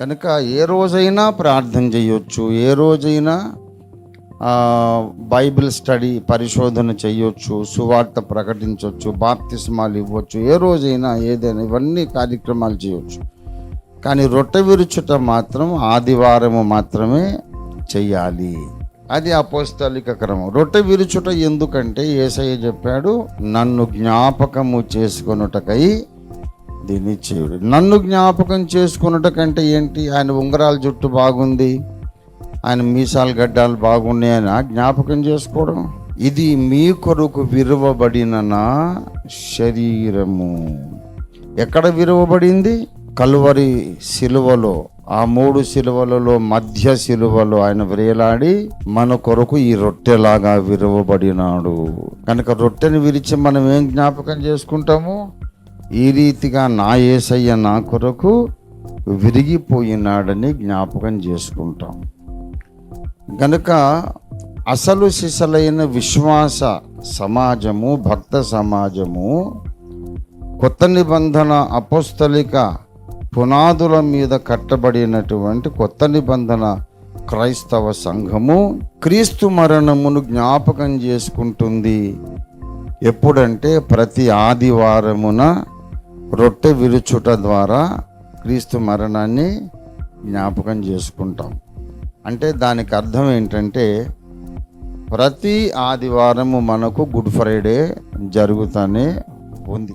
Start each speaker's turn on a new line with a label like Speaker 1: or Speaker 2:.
Speaker 1: కనుక ఏ రోజైనా ప్రార్థన చేయొచ్చు ఏ రోజైనా బైబిల్ స్టడీ పరిశోధన చేయొచ్చు సువార్త ప్రకటించవచ్చు బాప్తిస్మాలు ఇవ్వచ్చు ఏ రోజైనా ఏదైనా ఇవన్నీ కార్యక్రమాలు చేయొచ్చు. కానీ రొట్టె విరుచుట మాత్రం ఆదివారము మాత్రమే చెయ్యాలి. అది అపోస్తలిక క్రమం. రొట్టె విరుచుట ఎందుకంటే ఏసయ్య చెప్పాడు నన్ను జ్ఞాపకము చేసుకొనుటకై దీన్ని చేయుడు. నన్ను జ్ఞాపకం చేసుకున్నటకంటే ఏంటి? ఆయన ఉంగరాల జుట్టు బాగుంది. ఆయన మీసాలు గడ్డాలు బాగున్నాయని జ్ఞాపకం చేసుకోవడం? ఇది మీ కొరకు విరవబడిన నా శరీరము. ఎక్కడ విరవబడింది? కలువరి సిలువలో. ఆ మూడు సిలువలలో మధ్య శిలువలో ఆయన వ్రేలాడి మన కొరకు ఈ రొట్టెలాగా విరవబడినాడు. కనుక రొట్టెని విరిచి మనం ఏం జ్ఞాపకం చేసుకుంటాము? ఈ రీతిగా నా ఏసయ్య నా కొరకు విరిగిపోయినాడని జ్ఞాపకం చేసుకుంటాం. కనుక అసలు సిసలైన విశ్వాస సమాజము భక్త సమాజము కొత్త నిబంధన అపోస్తలిక పునాదుల మీద కట్టబడినటువంటి కొత్త నిబంధన క్రైస్తవ సంఘము క్రీస్తు మరణమును జ్ఞాపకం చేసుకుంటుంది. ఎప్పుడంటే ప్రతి ఆదివారమున రొట్టె విరుచుట ద్వారా క్రీస్తు మరణాన్ని జ్ఞాపకం చేసుకుంటాం. అంటే దానికి అర్థం ఏంటంటే ప్రతి ఆదివారము మనకు గుడ్ ఫ్రైడే జరుగుతూనే ఉంది.